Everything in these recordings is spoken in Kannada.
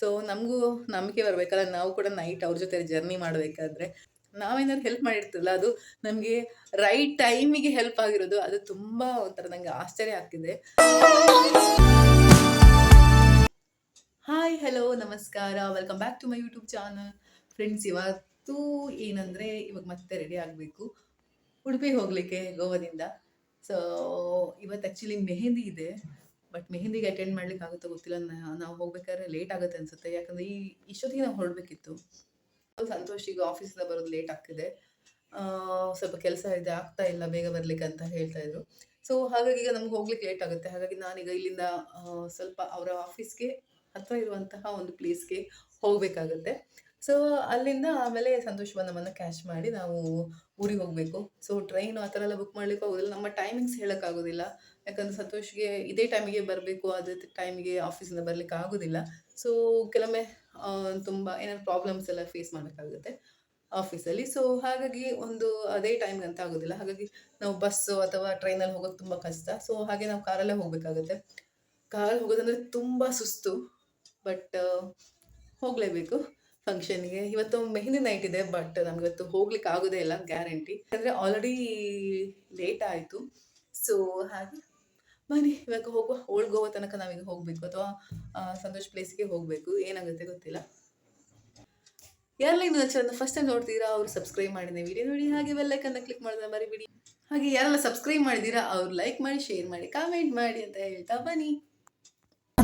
ಸೊ ನಮಗೂ ನಂಬಿಕೆ ಬರಬೇಕಲ್ಲ, ನಾವು ಕೂಡ ನೈಟ್ ಅವ್ರ ಜೊತೆ ಜರ್ನಿ ಮಾಡಬೇಕಾದ್ರೆ. ನಾವೇನಾದ್ರು ಹೆಲ್ಪ್ ಮಾಡಿರ್ತಿಲ್ಲ ಅದು ನಮಗೆ ರೈಟ್ ಟೈಮಿಗೆ ಹೆಲ್ಪ್ ಆಗಿರೋದು, ಅದು ತುಂಬ ಒಂಥರ ನನಗೆ ಆಶ್ಚರ್ಯ ಆಗ್ತಿದೆ. ಹಾಯ್ ಹಲೋ ನಮಸ್ಕಾರ. Welcome back to my YouTube channel friends ಇವತ್ತು ಏನಂದರೆ, ಇವಾಗ ಮತ್ತೆ ರೆಡಿ ಆಗಬೇಕು. ಉಡುಪಿ ಹೋಗಲಿಕ್ಕೆ, ಗೋವಾದಿಂದ. ಸೊ ಇವತ್ತು ಆ್ಯಕ್ಚುಲಿ ಮೆಹಂದಿ ಇದೆ. ಬಟ್ ಮೆಹಂದಿಗೆ ಅಟೆಂಡ್ ಮಾಡ್ಲಿಕ್ಕೆ ಆಗುತ್ತೋ ಗೊತ್ತಿಲ್ಲ ನಾವು ಹೋಗ್ಬೇಕಾದ್ರೆ ಲೇಟ್ ಆಗುತ್ತೆ ಅನ್ಸುತ್ತೆ. ಯಾಕಂದ್ರೆ ಈ ಇಷ್ಟೊತ್ತಿಗೆ ನಾವು ಹೊರಡಬೇಕಿತ್ತು. ಸಂತೋಷ್ ಈಗ ಆಫೀಸಿಂದ ಬರೋದು ಲೇಟ್ ಆಗ್ತಿದೆ. ಸ್ವಲ್ಪ ಕೆಲಸ ಇದೆ, ಆಗ್ತಾ ಇಲ್ಲ ಬೇಗ ಬರ್ಲಿಕ್ಕೆ ಅಂತ ಹೇಳ್ತಾ ಇದ್ರು. ಸೊ ಹಾಗಾಗಿ ಈಗ ನಮ್ಗೆ ಹೋಗ್ಲಿಕ್ಕೆ ಲೇಟ್ ಆಗುತ್ತೆ. ಹಾಗಾಗಿ ನಾನೀಗ ಇಲ್ಲಿಂದ ಸ್ವಲ್ಪ ಅವರ ಆಫೀಸ್ಗೆ ಹತ್ರ ಇರುವಂತಹ ಒಂದು ಪ್ಲೇಸ್ಗೆ ಹೋಗಬೇಕಾಗುತ್ತೆ. ಸೊ ಅಲ್ಲಿಂದ ಆಮೇಲೆ ಸಂತೋಷ್ ನಮ್ಮನ್ನು ಕ್ಯಾಚ್ ಮಾಡಿ ನಾವು ಊರಿಗೆ ಹೋಗಬೇಕು. ಸೊ ಟ್ರೈನ್ ಆ ಥರ ಎಲ್ಲ ಬುಕ್ ಮಾಡ್ಲಿಕ್ಕೆ ಹೋಗೋದಿಲ್ಲ. ನಮ್ಮ ಟೈಮಿಂಗ್ಸ್ ಹೇಳೋಕ್ಕಾಗೋದಿಲ್ಲ. ಯಾಕಂದರೆ ಸಂತೋಷ್ಗೆ ಇದೇ ಟೈಮಿಗೆ ಬರಬೇಕು, ಅದೇ ಟೈಮಿಗೆ ಆಫೀಸಿಂದ ಬರಲಿಕ್ಕೆ ಆಗೋದಿಲ್ಲ. ಸೊ ಕೆಲವೊಮ್ಮೆ ತುಂಬ ಏನಾದ್ರು ಪ್ರಾಬ್ಲಮ್ಸ್ ಎಲ್ಲ ಫೇಸ್ ಮಾಡಬೇಕಾಗುತ್ತೆ ಆಫೀಸಲ್ಲಿ. ಸೊ ಹಾಗಾಗಿ ಒಂದು ಅದೇ ಟೈಮ್ಗೆ ಅಂತ ಆಗೋದಿಲ್ಲ. ಹಾಗಾಗಿ ನಾವು ಬಸ್ಸು ಅಥವಾ ಟ್ರೈನಲ್ಲಿ ಹೋಗೋದು ತುಂಬ ಕಷ್ಟ. ಸೊ ಹಾಗೆ ನಾವು ಕಾರಲ್ಲೇ ಹೋಗಬೇಕಾಗುತ್ತೆ. ಕಾರಲ್ಲಿ ಹೋಗೋದಂದರೆ ತುಂಬ ಸುಸ್ತು ಬಟ್ ಹೋಗಲೇಬೇಕು ಫಂಕ್ಷನ್ಗೆ ಇವತ್ತು ಮೆಹಂದಿ ನೈಟ್ ಇದೆ ಬಟ್ ನಮ್ಗೆ ಇವತ್ತು ಹೋಗ್ಲಿಕ್ಕೆ ಆಗೋದೇ ಇಲ್ಲ ಗ್ಯಾರಂಟಿ ಅಂದರೆ ಆಲ್ರೆಡಿ ಲೇಟ್ ಆಯಿತು. ಸೊ ಹಾಗೆ. ಬನ್ನಿ. ಇವಾಗ ಹೋಗುವ. ಓಲ್ಡ್ ಗೋವಾ ತನಕ ನಾವೀಗ ಹೋಗ್ಬೇಕು ಅಥವಾ ಸಂತೋಷ್ ಸಂತೋಷ್ ಪ್ಲೇಸ್ಗೆ ಹೋಗಬೇಕು. ಏನಾಗುತ್ತೆ ಗೊತ್ತಿಲ್ಲ. ಯಾರೆಲ್ಲ ಇನ್ನು ಚಾನಲ್ ಫಸ್ಟ್ ಟೈಮ್ ನೋಡ್ತೀರಾ, ಅವ್ರು ಸಬ್ಸ್ಕ್ರೈಬ್ ಮಾಡಿದ ವಿಡಿಯೋ ನೋಡಿ. ಹಾಗೆ ಬೆಲ್ಲೈಕನ್ನ ಕ್ಲಿಕ್ ಮಾಡಿದ್ರೆ ಮರಿಬಿಡಿ. ಹಾಗೆ ಯಾರೆಲ್ಲ ಸಬ್ಸ್ಕ್ರೈಬ್ ಮಾಡಿದ್ದೀರಾ ಅವ್ರು ಲೈಕ್ ಮಾಡಿ ಶೇರ್ ಮಾಡಿ ಕಾಮೆಂಟ್ ಮಾಡಿ ಅಂತ ಹೇಳ್ತಾ ಬನ್ನಿ.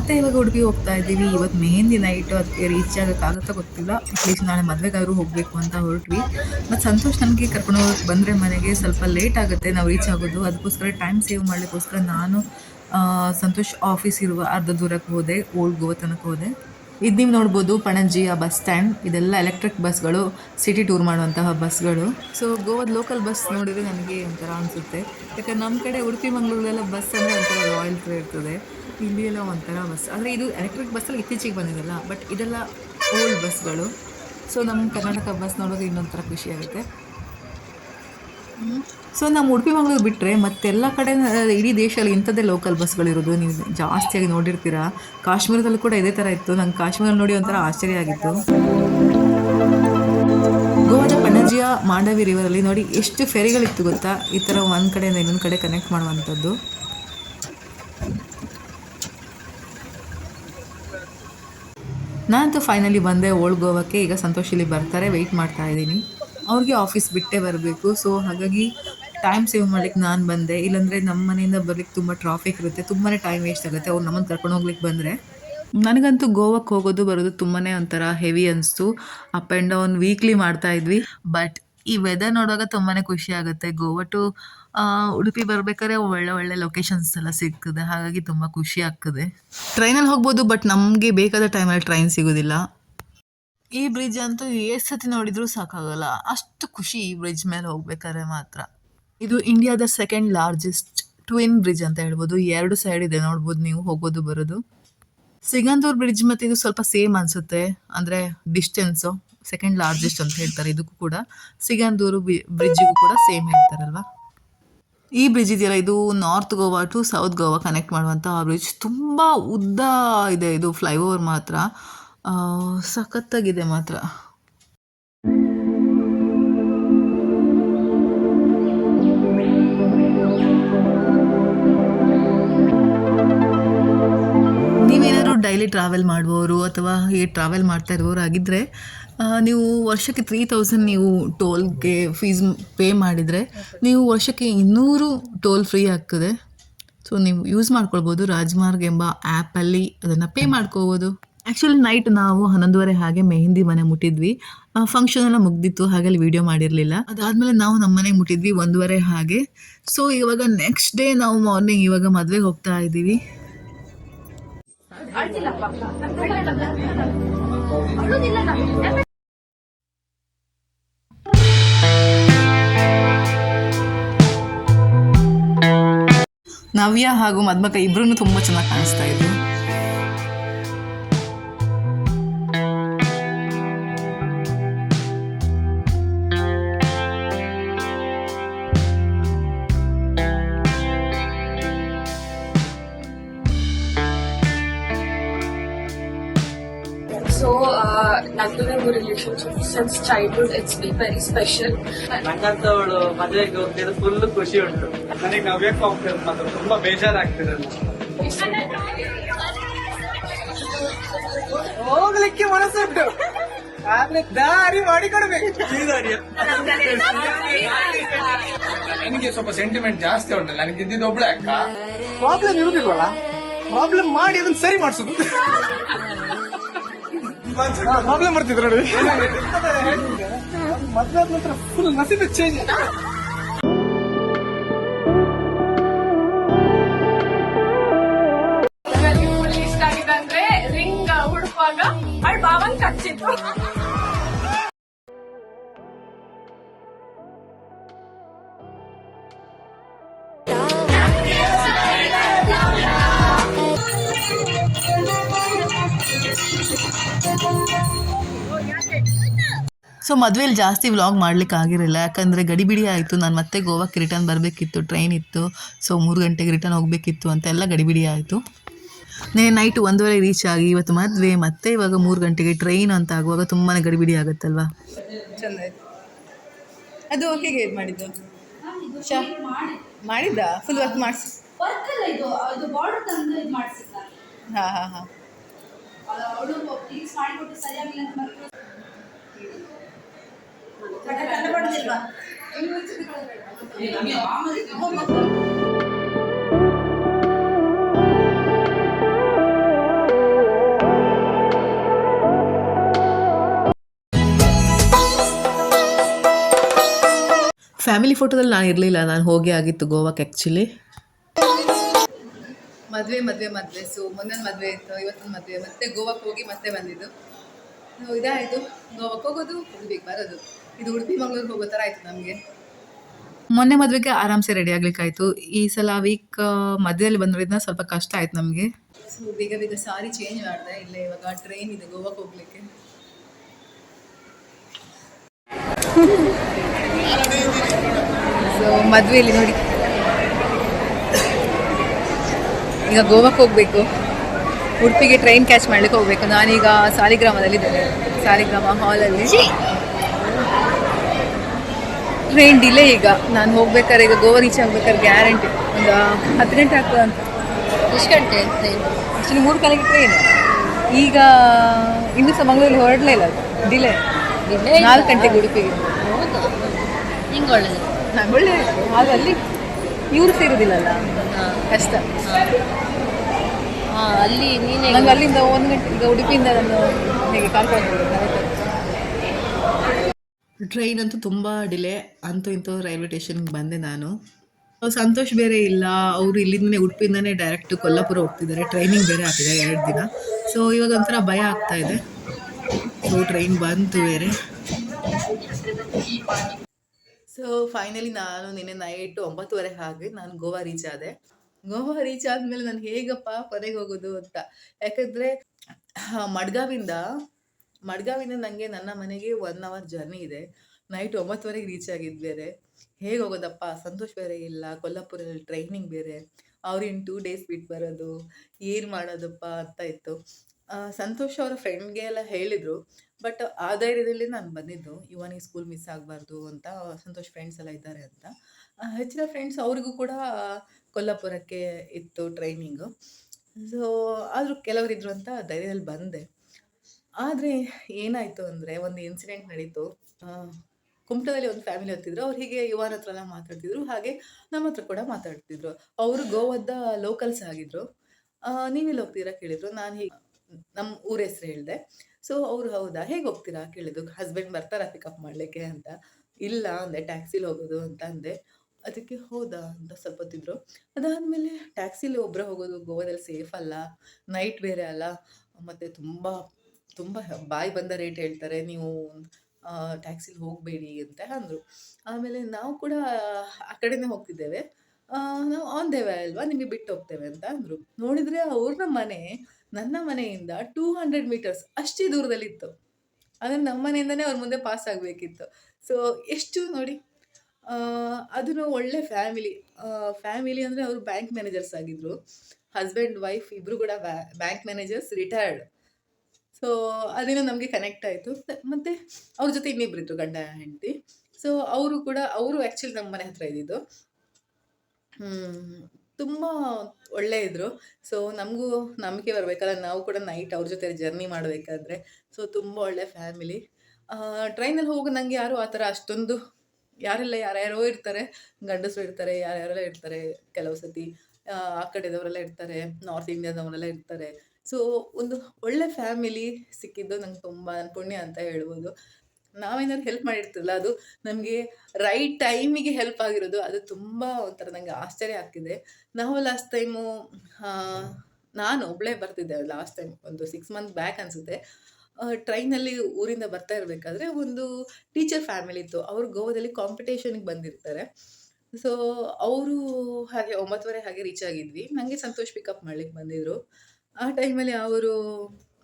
ಮತ್ತೆ ಇವಾಗ ಉಡುಪಿ ಹೋಗ್ತಾ ಇದ್ದೀವಿ. ಇವತ್ತು ಮೆಹಂದಿ ನೈಟ್ ಅದಕ್ಕೆ ರೀಚ್ ಆಗೋಕ್ಕಾಗುತ್ತಾ ಗೊತ್ತಿಲ್ಲ. ಅಟ್ಲೀಸ್ಟ್ ನಾಳೆ ಮದುವೆಗಾದ್ರೂ ಹೋಗಬೇಕು ಅಂತ ಹೊರಟ್ವಿ. ಮತ್ತು ಸಂತೋಷ್ ನನಗೆ ಕರ್ಕೊಂಡು ಹೋಗಕ್ಕೆ ಬಂದರೆ ಮನೆಗೆ ಸ್ವಲ್ಪ ಲೇಟ್ ಆಗುತ್ತೆ. ನಾವು ರೀಚ್ ಆಗೋದು. ಅದಕ್ಕೋಸ್ಕರ ಟೈಮ್ ಸೇವ್ ಮಾಡಲಿಕ್ಕೋಸ್ಕರ ನಾನು ಸಂತೋಷ್ ಆಫೀಸ್ ಇರುವ ಅರ್ಧ ದೂರಕ್ಕೆ ಹೋದೆ. ಓಲ್ಡ್ ಗೋವಾ ತನಕ ಹೋದೆ. ಇದು ನೀವು ನೋಡ್ಬೋದು ಪಣಜಿಯ ಬಸ್ ಸ್ಟ್ಯಾಂಡ್ ಇದೆಲ್ಲ ಎಲೆಕ್ಟ್ರಿಕ್ ಬಸ್ಗಳು ಸಿಟಿ ಟೂರ್ ಮಾಡುವಂತಹ ಬಸ್ಗಳು ಸೊ ಗೋವಾದ ಲೋಕಲ್ ಬಸ್ ನೋಡಿದರೆ ನನಗೆ ಒಂಥರ ಅನಿಸುತ್ತೆ. ಯಾಕಂದ್ರೆ ನಮ್ಮ ಕಡೆ ಉಡುಪಿ, ಮಂಗಳೂರಲ್ಲೆಲ್ಲ ಬಸ್ ಅಂದರೆ ಒಂಥರ ರಾಯಲ್ಟಿ ಇರ್ತದೆ. ಇಲ್ಲಿ ಎಲ್ಲ ಒಂಥರ ಬಸ್ ಆದರೆ ಇದು ಎಲೆಕ್ಟ್ರಿಕ್ ಬಸ್ಸಲ್ಲಿ ಇತ್ತೀಚೆಗೆ ಬಂದಿದೆಲ್ಲ ಬಟ್ ಇದೆಲ್ಲ ಓಲ್ಡ್ ಬಸ್ಗಳು ಸೊ ನಮ್ಮ ಕರ್ನಾಟಕ ಬಸ್ ನೋಡೋದು ಇನ್ನೊಂಥರ ಖುಷಿ ಆಗುತ್ತೆ. ಸೊ ನಮ್ಮ ಉಡುಪಿ ಮಂಗಳೂರು ಬಿಟ್ಟರೆ ಮತ್ತೆಲ್ಲ ಕಡೆ ಇಡೀ ದೇಶದಲ್ಲಿ ಇಂಥದ್ದೇ ಲೋಕಲ್ ಬಸ್ಗಳಿರೋದು ನೀವು ಜಾಸ್ತಿಯಾಗಿ ನೋಡಿರ್ತೀರಾ. ಕಾಶ್ಮೀರದಲ್ಲೂ ಕೂಡ ಇದೇ ಥರ ಇತ್ತು. ನಂಗೆ ಕಾಶ್ಮೀರ ನೋಡಿ ಒಂಥರ ಆಶ್ಚರ್ಯ ಆಗಿತ್ತು. ಗೋವಾದ ಪಣಜಿಯ ಮಾಂಡವಿ ರಿವರಲ್ಲಿ ನೋಡಿ ಎಷ್ಟು ಫೆರಿಗಳಿತ್ತು ಗೊತ್ತಾ? ಈ ಥರ ಒಂದು ಕಡೆಯಿಂದ ಇನ್ನೊಂದು ಕಡೆ ಕನೆಕ್ಟ್ ಮಾಡುವಂಥದ್ದು. ನಾನಂತೂ ಫೈನಲಿ ಬಂದೆ ಓಲ್ಡ್ ಗೋವಾಕ್ಕೆ. ಈಗ ಸಂತೋಷ ಇಲ್ಲಿ ಬರ್ತಾರೆ. ವೆಯ್ಟ್ ಮಾಡ್ತಾ ಇದ್ದೀನಿ. ಅವ್ರಿಗೆ ಆಫೀಸ್ ಬಿಟ್ಟೇ ಬರಬೇಕು. ಸೊ ಹಾಗಾಗಿ ಟೈಮ್ ಸೇವ್ ಮಾಡ್ಲಿಕ್ಕೆ ನಾನು ಬಂದೆ. ಇಲ್ಲಾಂದರೆ ನಮ್ಮ ಮನೆಯಿಂದ ಬರ್ಲಿಕ್ಕೆ ತುಂಬ ಟ್ರಾಫಿಕ್ ಇರುತ್ತೆ. ತುಂಬಾ ಟೈಮ್ ವೇಸ್ಟ್ ಆಗುತ್ತೆ. ಅವ್ರು ನಮ್ಮನ್ನು ಕರ್ಕೊಂಡು ಹೋಗ್ಲಿಕ್ಕೆ ಬಂದರೆ. ನನಗಂತೂ ಗೋವಾಕ್ಕೆ ಹೋಗೋದು, ಬರೋದು ತುಂಬಾ ಒಂಥರ ಹೆವಿ ಅನಿಸ್ತು. ಅಪ್ ಆ್ಯಂಡ್ ಡೌನ್ ವೀಕ್ಲಿ ಮಾಡ್ತಾ ಇದ್ವಿ. ಬಟ್ ಈ ವೆದರ್ ನೋಡುವಾಗ ತುಂಬಾ ಖುಷಿ ಆಗುತ್ತೆ. ಗೋವಾ ಟು ಉಡುಪಿ ಬರಬೇಕಾದ್ರೆ ಒಳ್ಳೆ ಒಳ್ಳೆ ಲೊಕೇಶನ್ಸ್ ಎಲ್ಲ ಸಿಗ್ತದೆ. ಹಾಗಾಗಿ ತುಂಬ ಖುಷಿ ಆಗ್ತದೆ. ಟ್ರೈನಲ್ಲಿ ಹೋಗ್ಬೋದು ಬಟ್ ನಮಗೆ ಬೇಕಾದ ಟೈಮಲ್ಲಿ ಟ್ರೈನ್ ಸಿಗೋದಿಲ್ಲ. ಈ ಬ್ರಿಡ್ಜ್ ಅಂತೂ ಎಷ್ಟು ಸತಿ ನೋಡಿದ್ರೂ ಸಾಕಾಗಲ್ಲ. ಅಷ್ಟು ಖುಷಿ ಈ ಬ್ರಿಡ್ಜ್ ಮೇಲೆ ಹೋಗ್ಬೇಕಾದ್ರೆ ಮಾತ್ರ. ಇದು ಇಂಡಿಯಾದ ಸೆಕೆಂಡ್ ಲಾರ್ಜೆಸ್ಟ್ ಟ್ವಿನ್ ಬ್ರಿಡ್ಜ್ ಅಂತ ಹೇಳ್ಬೋದು. ಎರಡು ಸೈಡ್ ಇದೆ, ನೋಡ್ಬೋದು ನೀವು ಹೋಗೋದು ಬರೋದು. ಸಿಗಂದೂರ್ ಬ್ರಿಡ್ಜ್ ಮತ್ತೆ ಇದು ಸ್ವಲ್ಪ ಸೇಮ್ ಅನ್ಸುತ್ತೆ. ಅಂದ್ರೆ ಡಿಸ್ಟೆನ್ಸು ಸೆಕೆಂಡ್ ಲಾರ್ಜೆಸ್ಟ್ ಅಂತ ಹೇಳ್ತಾರೆ ಇದಕ್ಕೂ ಕೂಡ. ಸಿಗಂದೂರು ಬ್ರಿಡ್ಜಿಗೂ ಕೂಡ ಸೇಮ್ ಹೇಳ್ತಾರಲ್ವಾ? ಈ ಬ್ರಿಡ್ಜ್ ಇದೆಯಲ್ಲ, ಇದು north Goa to south Goa connect ಮಾಡುವಂಥ ಬ್ರಿಡ್ಜ್ ತುಂಬ ಉದ್ದ ಇದೆ ಇದು ಫ್ಲೈಓವರ್ ಮಾತ್ರ. ಸಖತ್ತಾಗಿದೆ ಮಾತ್ರ. ನೀವೇನಾದ್ರು ಡೈಲಿ ಟ್ರಾವೆಲ್ ಮಾಡುವವರು ಅಥವಾ ಈ ಟ್ರಾವೆಲ್ ಮಾಡ್ತಾ ಇರುವವರು ಆಗಿದ್ದರೆ ನೀವು ವರ್ಷಕ್ಕೆ ತ್ರೀ ತೌಸಂಡ್ ನೀವು ಟೋಲ್ಗೆ ಫೀಸ್ ಪೇ ಮಾಡಿದರೆ, ನೀವು ವರ್ಷಕ್ಕೆ ಇನ್ನೂರು ಟೋಲ್ ಫ್ರೀ ಆಗ್ತದೆ. ಸೊ ನೀವು ಯೂಸ್ ಮಾಡ್ಕೊಳ್ಬೋದು ರಾಜ್ಮಾರ್ಗ್ ಎಂಬ ಆ್ಯಪಲ್ಲಿ ಅದನ್ನು ಪೇ ಮಾಡ್ಕೋಬೋದು ಆ್ಯಕ್ಚುಲಿ ನೈಟ್ ನಾವು ಹನ್ನೊಂದುವರೆ ಹಾಗೆ ಮೆಹಂದಿ ಮನೆ ಮುಟ್ಟಿದ್ವಿ. ಫಂಕ್ಷನ್ ಎಲ್ಲ ಮುಗ್ದಿತ್ತು ಹಾಗೆ ಅಲ್ಲಿ ವಿಡಿಯೋ ಮಾಡಿರಲಿಲ್ಲ. ಅದಾದಮೇಲೆ ನಾವು ನಮ್ಮ ಮನೆಗೆ ಮುಟ್ಟಿದ್ವಿ ಒಂದೂವರೆ ಹಾಗೆ. ಸೊ ಇವಾಗ ನೆಕ್ಸ್ಟ್ ಡೇ ನಾವು ಮಾರ್ನಿಂಗ್ ಇವಾಗ ಮದುವೆಗೆ ಹೋಗ್ತಾ ಇದ್ದೀವಿ. ನವ್ಯ ಹಾಗೂ ಮದ್ಮಕ ಇಬ್ರು ತುಂಬಾ ಚೆನ್ನಾಗಿ ಕಾಣಿಸ್ತಾ ಇದ್ರು. Since childhood it's be very special ನಂಗಂತವಳು ಮದುವೆಗೆ ಹೋಗ್ತಿದ್ರೆ ಫುಲ್ ಖುಷಿ ಉಂಟು. ನನಗೆ ನವ್ಯಕ್ಕೆ ಹೋಗ್ತಿರೋದು ಮಾತ್ರ ತುಂಬಾ ಬೇಜಾರಾಗ್ತಿದೆ ಹೋಗ್ಲಿಕ್ಕೆ ಮನಸ್ಸುಂಟು. ಆದ್ರೆ ದಾರಿ ಮಾಡಿಕೊಡ್ಬೇಕು. ಈ ದಾರಿಯ ನನಗೆ ಸ್ವಲ್ಪ ಸೆಂಟಿಮೆಂಟ್ ಜಾಸ್ತಿ ಉಂಟಲ್ಲ ನನಗೆ ಇದ್ದಿದ್ದು ಒಬ್ಳೆ ಅಕ್ಕ? ಪ್ರಾಬ್ಲಮ್ ಇರುದಿಲ್ವಲ್ಲ? ಪ್ರಾಬ್ಲಮ್ ಮಾಡಿ ಅದನ್ನ ಸರಿ ಮಾಡಿಸೋದು. ಪ್ರಾಬ್ಲಮ್ ಬರ್ತಿದ್ರು ನೋಡಿ. ಮದ್ವೆ ನಂತರ ಫುಲ್ ನಸೀಬ್ ಚೇಂಜ್ ಸೊ ಮದುವೆಲಿ ಜಾಸ್ತಿ ವ್ಲಾಗ್ ಮಾಡ್ಲಿಕ್ಕೆ ಆಗಿರಲಿಲ್ಲ ಯಾಕಂದರೆ ಗಡಿಬಿಡಿ ಆಯಿತು. ನಾನು ಮತ್ತೆ ಗೋವಾಕ್ಕೆ ರಿಟರ್ನ್ ಬರಬೇಕಿತ್ತು. ಟ್ರೈನ್ ಇತ್ತು. ಸೊ ಮೂರು ಗಂಟೆಗೆ ರಿಟರ್ನ್ ಹೋಗಬೇಕಿತ್ತು ಅಂತೆಲ್ಲ ಗಡಿಬಿಡಿ ಆಯಿತು. ನೇ ನೈಟ್ ಒಂದೂವರೆ ರೀಚ್ ಆಗಿ ಇವತ್ತು ಮದುವೆ ಮತ್ತೆ ಇವಾಗ ಮೂರು ಗಂಟೆಗೆ ಟ್ರೈನ್ ಅಂತ ಆಗುವಾಗ ತುಂಬಾ ಗಡಿಬಿಡಿ ಆಗುತ್ತಲ್ವಾ? ಚಂದ ಅದು ಹೇಗೆ ಇದು ಮಾಡಿದ್ದು ಮಾಡಿದ್ದ? ಫುಲ್ ವರ್ಕ್ ಮಾಡಿಸಿ. ವರ್ಕ್ ಇದು. ಅದು ಬಾರ್ಡರ್ ತಂದು ಇದು ಮಾಡಿಸಿದ್ದ. ಹಾಂ ಹಾಂ ಹಾಂ. ಫ್ಯಾಮಿಲಿ ಫೋಟೋದಲ್ಲಿ ನಾನು ಇರಲಿಲ್ಲ. ನಾನು ಹೋಗಿ ಆಗಿತ್ತು ಗೋವಾಕ್ಕೆ ಆ್ಯಕ್ಚುಲಿ ಮದುವೆ ಮದುವೆ ಮದುವೆ. ಸೊ ಮೊನ್ನೆ ಮದುವೆ ಇತ್ತು. ಇವತ್ತೊಂದು ಮದುವೆ. ಮತ್ತೆ ಗೋವಾಕ್ಕೆ ಹೋಗಿ ಮತ್ತೆ ಬಂದಿದ್ದು. ಇದಾಯಿತು. ಗೋವಾಕ್ಕೆ ಹೋಗೋದು ಬರೋದು. ಇದು ಉಡುಪಿ ಮಂಗ್ಳೂರ್ಗೆ ಹೋಗೋ ಥರ ಆಯಿತು ನಮಗೆ. ಮೊನ್ನೆ ಮದುವೆಗೆ ಆರಾಮ್ಸೆ ರೆಡಿ ಆಗ್ಲಿಕ್ಕಾಯ್ತು. ಈ ಸಲ ವೀಕ್ ಮಧ್ಯದಲ್ಲಿ ಬಂದ್ರಿಂದ ಸ್ವಲ್ಪ ಕಷ್ಟ ಆಯ್ತು ನಮಗೆ. ಸೊ ಬೇಗ ಬೇಗ ಸಾರಿ ಚೇಂಜ್ ಮಾಡಿದೆ. ಇಲ್ಲ ಇವಾಗ ಟ್ರೈನ್ ಇದೆ ಗೋವಾಕ್ಕೆ ಹೋಗ್ಲಿಕ್ಕೆ. ಸೊ ಮದುವೆಯಲ್ಲಿ ನೋಡಿ. ಈಗ ಗೋವಾಕ್ಕೆ ಹೋಗಬೇಕು. ಉಡುಪಿಗೆ ಟ್ರೈನ್ ಕ್ಯಾಚ್ ಮಾಡ್ಲಿಕ್ಕೆ ಹೋಗ್ಬೇಕು. ನಾನೀಗ ಸಾಲಿಗ್ರಾಮದಲ್ಲಿ ಇದ್ದೇನೆ ಸಾಲಿಗ್ರಾಮ ಹಾಲಲ್ಲಿ ಟ್ರೈನ್ ಡಿಲೇ ಈಗ. ನಾನು ಹೋಗ್ಬೇಕಾದ್ರೆ ಈಗ ಗೋವಾ ರೀಚ್ ಆಗ್ಬೇಕಾದ್ರೆ ಗ್ಯಾರಂಟಿ ಒಂದು ಹತ್ತು ಗಂಟೆ ಆಗ್ತದೆ ಅಂತ. ಎಷ್ಟು ಗಂಟೆ ಟ್ರೈನ್ ಆ್ಯಕ್ಚುಲಿ ಮೂರು ಕಾಲಿಗೆ ಟ್ರೈನ್ ಈಗ ಇನ್ನೂ ಸಹ ಮಂಗಳೂರಲ್ಲಿ ಹೊರಡಲೇ ಇಲ್ಲ ಅದು. ಡಿಲೇ ನಾಲ್ಕು ಗಂಟೆಗೆ ಉಡುಪಿಗೆ. ಹಿಂಗೆ ಒಳ್ಳೇದು? ನಂಗೆ ಒಳ್ಳೆ ಆಗ ಅಲ್ಲಿ ಇವರು ಸೇರೋದಿಲ್ಲಲ್ಲ. ಕಷ್ಟ. ಹಾಂ ಅಲ್ಲಿ ನೀನು ನಂಗೆ ಅಲ್ಲಿಂದ ಒಂದು ಗಂಟೆ ಈಗ ಉಡುಪಿಯಿಂದ ನಾನು ಹೇಗೆ ಕರ್ಕೊಂಡು ಟ್ರೈನ್ ಅಂತೂ ತುಂಬ ಡಿಲೇ ಅಂತೂ ಇಂತೂ ರೈಲ್ವೆ ಸ್ಟೇಷನ್ಗೆ ಬಂದೆ ನಾನು. ಸಂತೋಷ್ ಬೇರೆ ಇಲ್ಲ. ಅವರು ಇಲ್ಲಿಂದನೇ ಉಡುಪಿಯಿಂದನೇ ಡೈರೆಕ್ಟ್ ಕೊಲ್ಲಾಪುರ ಹೋಗ್ತಿದ್ದಾರೆ. ಟ್ರೈನಿಂಗ್ ಬೇರೆ ಆಗ್ತಿದೆ ಎರಡು ದಿನ. ಸೊ ಇವಾಗ ಒಂಥರ ಭಯ ಆಗ್ತಾ ಇದೆ. ಸೊ ಟ್ರೈನ್ ಬಂತು ಬೇರೆ. ಸೊ ಫೈನಲಿ ನಾನು ನಿನ್ನೆ ನೈಟು ಒಂಬತ್ತುವರೆ ಹಾಗೆ ನಾನು ಗೋವಾ ರೀಚ್ ಆದೆ. ಗೋವಾ ರೀಚ್ ಆದಮೇಲೆ ನಾನು ಹೇಗಪ್ಪ ಕೊನೆಗೆ ಹೋಗೋದು ಅಂತ. ಯಾಕಂದರೆ ಮಡ್ಗಾವಿಂದ ಮಡ್ಗಾವಿಂದ ನನಗೆ ನನ್ನ ಮನೆಗೆ ಒನ್ ಅವರ್ ಜರ್ನಿ ಇದೆ. ನೈಟ್ ಒಂಬತ್ತುವರೆಗೆ ರೀಚ್ ಆಗಿದ್ದು ಬೇರೆ. ಹೇಗೆ ಹೋಗೋದಪ್ಪ? ಸಂತೋಷ್ ಬೇರೆ ಇಲ್ಲ. ಕೊಲ್ಲಾಪುರಲ್ಲಿ ಟ್ರೈನಿಂಗ್ ಬೇರೆ. ಅವ್ರು ಇನ್ನು ಟೂ ಡೇಸ್ ಬಿಟ್ಟು ಬರೋದು. ಏನು ಮಾಡೋದಪ್ಪ ಅಂತ ಇತ್ತು. ಸಂತೋಷ್ ಅವರ ಫ್ರೆಂಡ್ಗೆ ಎಲ್ಲ ಹೇಳಿದರು. ಬಟ್ ಆ ಧೈರ್ಯದಲ್ಲಿ ನಾನು ಬಂದಿದ್ದು. ಇವನಿಗೆ ಸ್ಕೂಲ್ ಮಿಸ್ ಆಗಬಾರ್ದು ಅಂತ ಸಂತೋಷ್ ಫ್ರೆಂಡ್ಸ್ ಎಲ್ಲ ಇದ್ದಾರೆ ಅಂತ. ಹೆಚ್ಚಿನ ಫ್ರೆಂಡ್ಸ್ ಅವ್ರಿಗೂ ಕೂಡ ಕೊಲ್ಲಾಪುರಕ್ಕೆ ಇತ್ತು ಟ್ರೈನಿಂಗು ಸೊ ಆದರೂ ಕೆಲವರಿದ್ರು ಅಂತ ಧೈರ್ಯದಲ್ಲಿ ಬಂದೆ. ಆದರೆ ಏನಾಯಿತು ಅಂದರೆ ಒಂದು ಇನ್ಸಿಡೆಂಟ್ ನಡೀತು. ಕುಮಟದಲ್ಲಿ ಒಂದು ಫ್ಯಾಮಿಲಿ ಹೊತ್ತಿದ್ರು. ಅವ್ರು ಹೀಗೆ ಯುವನ ಹತ್ರ ಎಲ್ಲ ಮಾತಾಡ್ತಿದ್ರು. ಹಾಗೆ ನಮ್ಮ ಹತ್ರ ಕೂಡ ಮಾತಾಡ್ತಿದ್ರು. ಅವರು ಗೋವಾದ ಲೋಕಲ್ಸ್ ಆಗಿದ್ರು. ನೀವೆಲ್ಲಿ ಹೋಗ್ತೀರಾ ಕೇಳಿದ್ರು. ನಾನು ಹೀಗೆ ನಮ್ಮ ಊರ ಹೆಸರು ಹೇಳಿದೆ. ಸೊ ಅವರು ಹೌದಾ? ಹೇಗೆ ಹೋಗ್ತೀರಾ? ಕೇಳಿದ್ರು. ಹಸ್ಬೆಂಡ್ ಬರ್ತಾರಾ ಪಿಕಪ್ ಮಾಡಲಿಕ್ಕೆ ಅಂತ. ಇಲ್ಲ ಅಂದೆ ಟ್ಯಾಕ್ಸಿಲಿ ಹೋಗೋದು ಅಂತ ಅಂದೆ. ಅದಕ್ಕೆ ಹೌದಾ ಅಂತ ಸ್ವಲ್ಪ ಹೊತ್ತಿದ್ರು. ಅದಾದಮೇಲೆ ಟ್ಯಾಕ್ಸಿಲಿ ಒಬ್ಬರೇ ಹೋಗೋದು ಗೋವಾದಲ್ಲಿ ಸೇಫ್ ಅಲ್ಲ. ನೈಟ್ ಬೇರೆ ಅಲ್ಲ. ಮತ್ತು ತುಂಬ ತುಂಬ ಬಾಯಿ ಬಂದ ರೇಟ್ ಹೇಳ್ತಾರೆ, ನೀವು ಟ್ಯಾಕ್ಸಿಲಿ ಹೋಗಬೇಡಿ ಅಂತ ಅಂದರು. ಆಮೇಲೆ ನಾವು ಕೂಡ ಆ ಕಡೆನೇ ಹೋಗ್ತಿದ್ದೇವೆ. ನಾವು ಆನ್ ದ ವೇ ಅಲ್ವಾ, ನಿಮಗೆ ಬಿಟ್ಟು ಹೋಗ್ತೇವೆ ಅಂತ ಅಂದರು. ನೋಡಿದರೆ ಅವ್ರನ್ನ ಮನೆ, ನನ್ನ ಮನೆಯಿಂದ ಟೂ ಹಂಡ್ರೆಡ್ ಮೀಟರ್ಸ್ ಅಷ್ಟೇ ದೂರದಲ್ಲಿತ್ತು. ಅಂದರೆ ನಮ್ಮ ಮನೆಯಿಂದನೇ ಅವ್ರ ಮುಂದೆ ಪಾಸ್ ಆಗಬೇಕಿತ್ತು. ಸೊ ಎಷ್ಟು ನೋಡಿ ಅದನ್ನು ಒಳ್ಳೆ ಫ್ಯಾಮಿಲಿ ಫ್ಯಾಮಿಲಿ ಅಂದರೆ ಅವರು ಬ್ಯಾಂಕ್ ಮ್ಯಾನೇಜರ್ಸ್ ಆಗಿದ್ದರು ಹಸ್ಬೆಂಡ್ ವೈಫ್ ಇಬ್ಬರು ಕೂಡ ಬ್ಯಾಂಕ್ ಮ್ಯಾನೇಜರ್ಸ್ ರಿಟೈರ್ಡ್ ಸೊ ಅದೇನೋ ನಮಗೆ ಕನೆಕ್ಟ್ ಆಯಿತು. ಮತ್ತು ಅವ್ರ ಜೊತೆ ಇನ್ನಿಬ್ಬರಿದ್ರು ಗಂಡ ಹೆಂಡತಿ. ಸೊ ಅವರು ಕೂಡ, ಅವರು ಆ್ಯಕ್ಚುಲಿ ನಮ್ಮ ಮನೆ ಹತ್ರ ಇದ್ದಿದ್ದು. ತುಂಬ ಒಳ್ಳೆ ಇದ್ರು. ಸೊ ನಮಗೂ ನಂಬಿಕೆ ಬರಬೇಕಲ್ಲ, ನಾವು ಕೂಡ ನೈಟ್ ಅವ್ರ ಜೊತೆ ಜರ್ನಿ ಮಾಡಬೇಕಾದ್ರೆ. ಸೊ ತುಂಬ ಒಳ್ಳೆ ಫ್ಯಾಮಿಲಿ ಟ್ರೈನಲ್ಲಿ ಹೋಗಿ ನನಗೆ ಯಾರು ಆ ಥರ ಅಷ್ಟೊಂದು, ಯಾರೆಲ್ಲ ಯಾರ್ಯಾರೋ ಇರ್ತಾರೆ. ಗಂಡಸರು ಇರ್ತಾರೆ, ಯಾರ್ಯಾರೆಲ್ಲ ಇರ್ತಾರೆ. ಕೆಲವು ಸತಿ, ಆ ಕಡೆದವರೆಲ್ಲ ಇರ್ತಾರೆ ನಾರ್ತ್ ಇಂಡಿಯಾದವರೆಲ್ಲ ಇರ್ತಾರೆ. ಸೊ ಒಂದು ಒಳ್ಳೆ ಫ್ಯಾಮಿಲಿ ಸಿಕ್ಕಿದ್ದು ನಂಗೆ ತುಂಬ ಪುಣ್ಯ ಅಂತ ಹೇಳ್ಬೋದು. ನಾವೇನಾದ್ರು ಹೆಲ್ಪ್ ಮಾಡಿರ್ತಿಲ್ಲ ಅದು ನಮಗೆ ರೈಟ್ ಟೈಮಿಗೆ ಹೆಲ್ಪ್ ಆಗಿರೋದು, ಅದು ತುಂಬ ಒಂಥರ ನನಗೆ ಆಶ್ಚರ್ಯ ಆಗ್ತಿದೆ. ನಾವು ಲಾಸ್ಟ್ ಟೈಮು ನಾನು ಒಬ್ಬಳೇ ಬರ್ತಿದ್ದೆ ಲಾಸ್ಟ್ ಟೈಮ್ ಒಂದು ಸಿಕ್ಸ್ ಮಂತ್ ಬ್ಯಾಕ್ ಅನಿಸುತ್ತೆ. ಟ್ರೈನಲ್ಲಿ ಊರಿಂದ ಬರ್ತಾ ಇರಬೇಕಾದ್ರೆ ಒಂದು ಟೀಚರ್ ಫ್ಯಾಮಿಲಿ ಇತ್ತು. ಅವರು ಗೋವಾದಲ್ಲಿ ಕಾಂಪಿಟೇಷನ್ಗೆ ಬಂದಿರ್ತಾರೆ. ಸೊ ಅವರು ಹಾಗೆ ಒಂಬತ್ತುವರೆ ಹಾಗೆ ರೀಚ್ ಆಗಿದ್ವಿ. ನನಗೆ ಸಂತೋಷ್ ಪಿಕಪ್ ಮಾಡ್ಲಿಕ್ಕೆ ಬಂದಿದ್ರು. ಆ ಟೈಮಲ್ಲಿ ಅವರು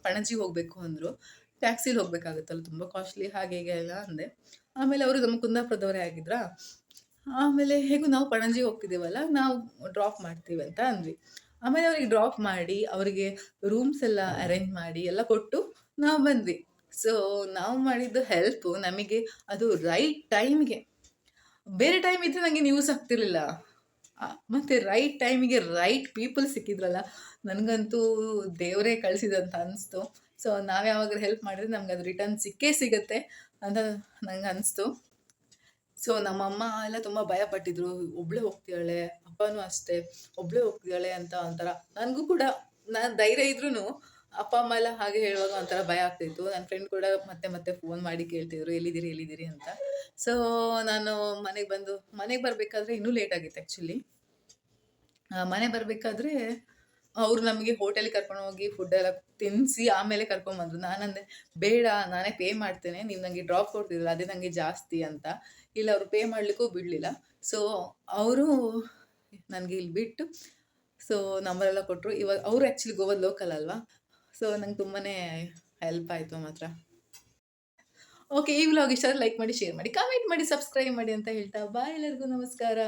ಪಣಜಿ ಹೋಗಬೇಕು ಅಂದರು. ಟ್ಯಾಕ್ಸಿಲಿ ಹೋಗಬೇಕಾಗುತ್ತಲ್ಲ, ತುಂಬ ಕಾಸ್ಟ್ಲಿ ಹಾಗೆ ಹೀಗೆ ಎಲ್ಲ ಅಂದೆ. ಆಮೇಲೆ ಅವರು ನಮ್ಮ ಕುಂದಾಪುರದವರೇ ಆಗಿದ್ರಾ? ಆಮೇಲೆ ಹೇಗೂ ನಾವು ಪಣಜಿ ಹೋಗ್ತಿದ್ದೀವಲ್ಲ ನಾವು ಡ್ರಾಪ್ ಮಾಡ್ತೀವಿ ಅಂತ ಅಂದ್ವಿ. ಆಮೇಲೆ ಅವ್ರಿಗೆ ಡ್ರಾಪ್ ಮಾಡಿ, ಅವರಿಗೆ ರೂಮ್ಸ್ ಎಲ್ಲ ಅರೇಂಜ್ ಮಾಡಿ, ಎಲ್ಲ ಕೊಟ್ಟು ನಾವು ಬಂದ್ವಿ. ಸೊ ನಾವು ಮಾಡಿದ್ದು ಹೆಲ್ಪು ನಮಗೆ ಅದು ರೈಟ್ ಟೈಮ್ಗೆ ಬೇರೆ ಟೈಮ್ ಇದ್ರೆ ನನಗೆ ನ್ಯೂಸ್ ಆಗ್ತಿರ್ಲಿಲ್ಲ. ಮತ್ತೆ ರೈಟ್ ಟೈಮಿಗೆ ರೈಟ್ ಪೀಪಲ್ ಸಿಕ್ಕಿದ್ರಲ್ಲ, ನನಗಂತೂ ದೇವರೇ ಕಳಿಸಿದಂತ ಅನಿಸ್ತು. ಸೊ ನಾವು ಯಾವಾಗಲೂ ಹೆಲ್ಪ್ ಮಾಡಿದ್ರೆ ನಮ್ಗೆ ಅದು ರಿಟರ್ನ್ ಸಿಕ್ಕೇ ಸಿಗುತ್ತೆ ಅಂತ ನಂಗೆ ಅನಿಸ್ತು. ಸೊ ನಮ್ಮಮ್ಮ ಎಲ್ಲ ತುಂಬ ಭಯಪಟ್ಟಿದ್ರು ಒಬ್ಬಳೇ ಹೋಗ್ತಿದ್ದಾಳೆ, ಅಪ್ಪನೂ ಅಷ್ಟೇ ಒಬ್ಬಳೇ ಹೋಗ್ತಿದ್ದಾಳೆ ಅಂತ ಒಂಥರ ನನಗೂ ಕೂಡ ನಾನು ಧೈರ್ಯ ಇದ್ರೂ ಅಪ್ಪ, ಅಮ್ಮ ಎಲ್ಲ ಹಾಗೆ ಹೇಳುವಾಗ ಒಂಥರ ಭಯ ಆಗ್ತಿತ್ತು. ನನ್ನ ಫ್ರೆಂಡ್ ಕೂಡ ಮತ್ತೆ ಮತ್ತೆ ಫೋನ್ ಮಾಡಿ ಕೇಳ್ತಿದ್ರು, ಎಲ್ಲಿದ್ದೀರಿ ಎಲ್ಲಿದ್ದೀರಿ ಅಂತ. ಸೊ ನಾನು ಮನೆಗೆ ಬಂದು, ಮನೆಗೆ ಬರಬೇಕಾದ್ರೆ ಇನ್ನೂ ಲೇಟ್ ಆಗಿತ್ತು ಆ್ಯಕ್ಚುಲಿ ಮನೆ ಬರಬೇಕಾದ್ರೆ ಅವ್ರು ನಮಗೆ ಹೋಟೆಲಿಗೆ ಕರ್ಕೊಂಡು ಹೋಗಿ ಫುಡ್ ಎಲ್ಲ ತಿನ್ನಿಸಿ ಆಮೇಲೆ ಕರ್ಕೊಂಬಂದ್ರು ನಾನಂದೆ, ಬೇಡ, ನಾನೇ ಪೇ ಮಾಡ್ತೇನೆ. ನೀವು ನನಗೆ ಡ್ರಾಪ್ ಕೊಡ್ತಿದ್ರು ಅದೇ ನನಗೆ ಜಾಸ್ತಿ ಅಂತ. ಇಲ್ಲ, ಅವರು ಪೇ ಮಾಡಲಿಕ್ಕೂ ಬಿಡಲಿಲ್ಲ. ಸೊ ಅವರು ನನಗೆ ಇಲ್ಲಿ ಬಿಟ್ಟು ಸೊ ನಂಬರೆಲ್ಲ ಕೊಟ್ಟರು ಇವಾಗ ಅವರು ಆ್ಯಕ್ಚುಲಿ ಗೋವಾದ ಲೋಕಲ್ ಅಲ್ವಾ? ಸೊ ನಂಗೆ ತುಂಬಾ ಹೆಲ್ಪ್ ಆಯಿತು ಮಾತ್ರ. ಓಕೆ ಈ ವ್ಲಾಗ್ ಇಷ್ಟ ಲೈಕ್ ಮಾಡಿ ಶೇರ್ ಮಾಡಿ ಕಮೆಂಟ್ ಮಾಡಿ ಸಬ್ಸ್ಕ್ರೈಬ್ ಮಾಡಿ ಅಂತ ಹೇಳ್ತಾ ಬಾಯ್ ಎಲ್ಲರಿಗೂ ನಮಸ್ಕಾರ.